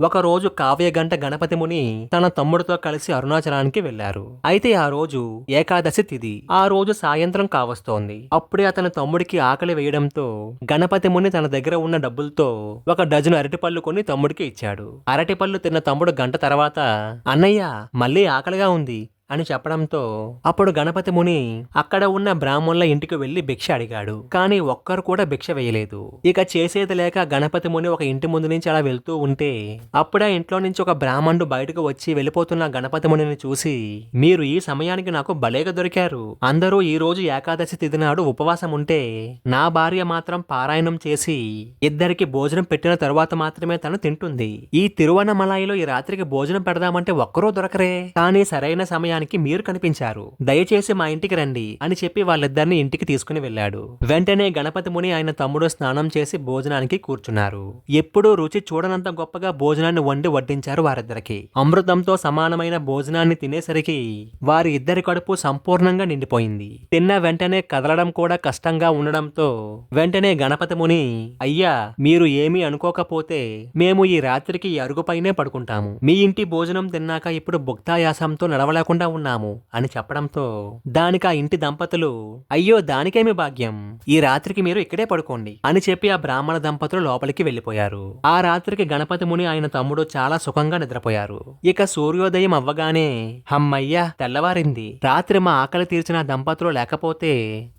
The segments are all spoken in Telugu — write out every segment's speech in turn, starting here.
ఒకరోజు కావ్యగంట గణపతి ముని తన తమ్ముడితో కలిసి అరుణాచలానికి వెళ్ళారు అయితే ఆ రోజు ఏకాదశి తిథి ఆ రోజు సాయంత్రం కావస్తోంది. అప్పుడే అతని తమ్ముడికి ఆకలి వేయడంతో గణపతి ముని తన దగ్గర ఉన్న డబ్బులతో ఒక డజను అరటిపళ్ళు కొని తమ్ముడికి ఇచ్చాడు. అరటిపళ్ళు తిన్న తమ్ముడు గంట తర్వాత అన్నయ్య మళ్ళీ ఆకలిగా ఉంది. అని చెప్పడంతో అప్పుడు గణపతి ముని అక్కడ ఉన్న బ్రాహ్మణుల ఇంటికి వెళ్ళి భిక్ష అడిగాడు. కానీ ఒక్కరు కూడా భిక్ష వేయలేదు. ఇక చేసేది లేక గణపతి ముని ఒక ఇంటి ముందు నుంచి అలా వెళ్తూ ఉంటే అప్పుడే ఇంట్లో నుంచి ఒక బ్రాహ్మణుడు బయటకు వచ్చి వెళ్ళిపోతున్న గణపతి మునిని చూసి మీరు ఈ సమయానికి నాకు భలేగా దొరికారు. అందరూ ఈ రోజు ఏకాదశి తిథి నాడు ఉపవాసం ఉంటే నా భార్య మాత్రం పారాయణం చేసి ఇద్దరికి భోజనం పెట్టిన తరువాత మాత్రమే తను తింటుంది. ఈ తిరువనమలాయిలో ఈ రాత్రికి భోజనం పెడదామంటే ఒక్కరూ దొరకరే. కానీ సరైన సమయానికి మీరు కనిపించారు. దయచేసి మా ఇంటికి రండి అని చెప్పి వాళ్ళిద్దరిని ఇంటికి తీసుకుని వెళ్ళాడు. వెంటనే గణపతి ముని ఆయన తమ్ముడు స్నానం చేసి భోజనానికి కూర్చున్నారు. ఎప్పుడూ రుచి చూడనంత గొప్పగా భోజనాన్ని వండి వడ్డించారు వారిద్దరికి. అమృతంతో సమానమైన భోజనాన్ని తినేసరికి వారి ఇద్దరి కడుపు సంపూర్ణంగా నిండిపోయింది. తిన్న వెంటనే కదలడం కూడా కష్టంగా ఉండడంతో వెంటనే గణపతి ముని అయ్యా మీరు ఏమీ అనుకోకపోతే మేము ఈ రాత్రికి ఈ అరుగుపైనే పడుకుంటాము. మీ ఇంటి భోజనం తిన్నాక ఇప్పుడు భుక్తాయాసంతో నడవలేకుండా ఉన్నాము అని చెప్పడంతో దానికి ఆ ఇంటి దంపతులు అయ్యో దానికేమి భాగ్యం? ఈ రాత్రికి మీరు ఇక్కడే పడుకోండి అని చెప్పి ఆ బ్రాహ్మణ దంపతులు లోపలికి వెళ్ళిపోయారు ఆ రాత్రికి గణపతి ముని ఆయన తమ్ముడు చాలా సుఖంగా నిద్రపోయారు. ఇక సూర్యోదయం అవ్వగానే హమ్మయ్య తెల్లవారింది. రాత్రి మా ఆకలి తీర్చిన దంపతులు లేకపోతే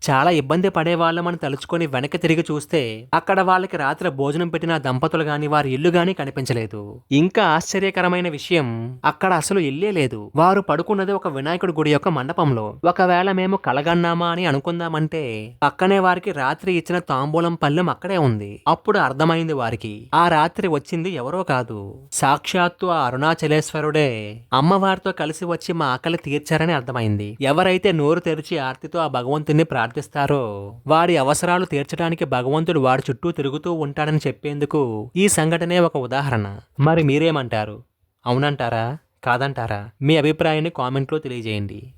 చాలా ఇబ్బంది పడేవాళ్ళమని తలుచుకొని వెనక్కి తిరిగి చూస్తే అక్కడ వాళ్ళకి రాత్రి భోజనం పెట్టిన దంపతులు గాని వారి ఇల్లు గాని కనిపించలేదు. ఇంకా ఆశ్చర్యకరమైన విషయం అక్కడ అసలు ఇల్లే లేదు. వారు పడుకున్నది ఒక వినాయకుడి గుడి యొక్క మండపంలో ఒకవేళ మేము కలగన్నామా అని అనుకుందామంటే పక్కనే వారికి రాత్రి ఇచ్చిన తాంబూలం పళ్ళెం అక్కడే ఉంది. అప్పుడు అర్థమైంది వారికి. ఆ రాత్రి వచ్చింది ఎవరో కాదు. సాక్షాత్తు ఆ అరుణాచలేశ్వరుడే అమ్మవారితో కలిసి వచ్చి మా ఆకలి తీర్చారని అర్థమైంది. ఎవరైతే నోరు తెరిచి ఆర్తితో ఆ భగవంతుని ప్రార్థిస్తారో వారి అవసరాలు తీర్చడానికి భగవంతుడు వారి చుట్టూ తిరుగుతూ ఉంటాడని చెప్పేందుకు ఈ సంఘటనే ఒక ఉదాహరణ. మరి మీరేమంటారు? అవునంటారా? కాదంటారా? మీ అభిప్రాయాన్ని కామెంట్లో తెలియజేయండి.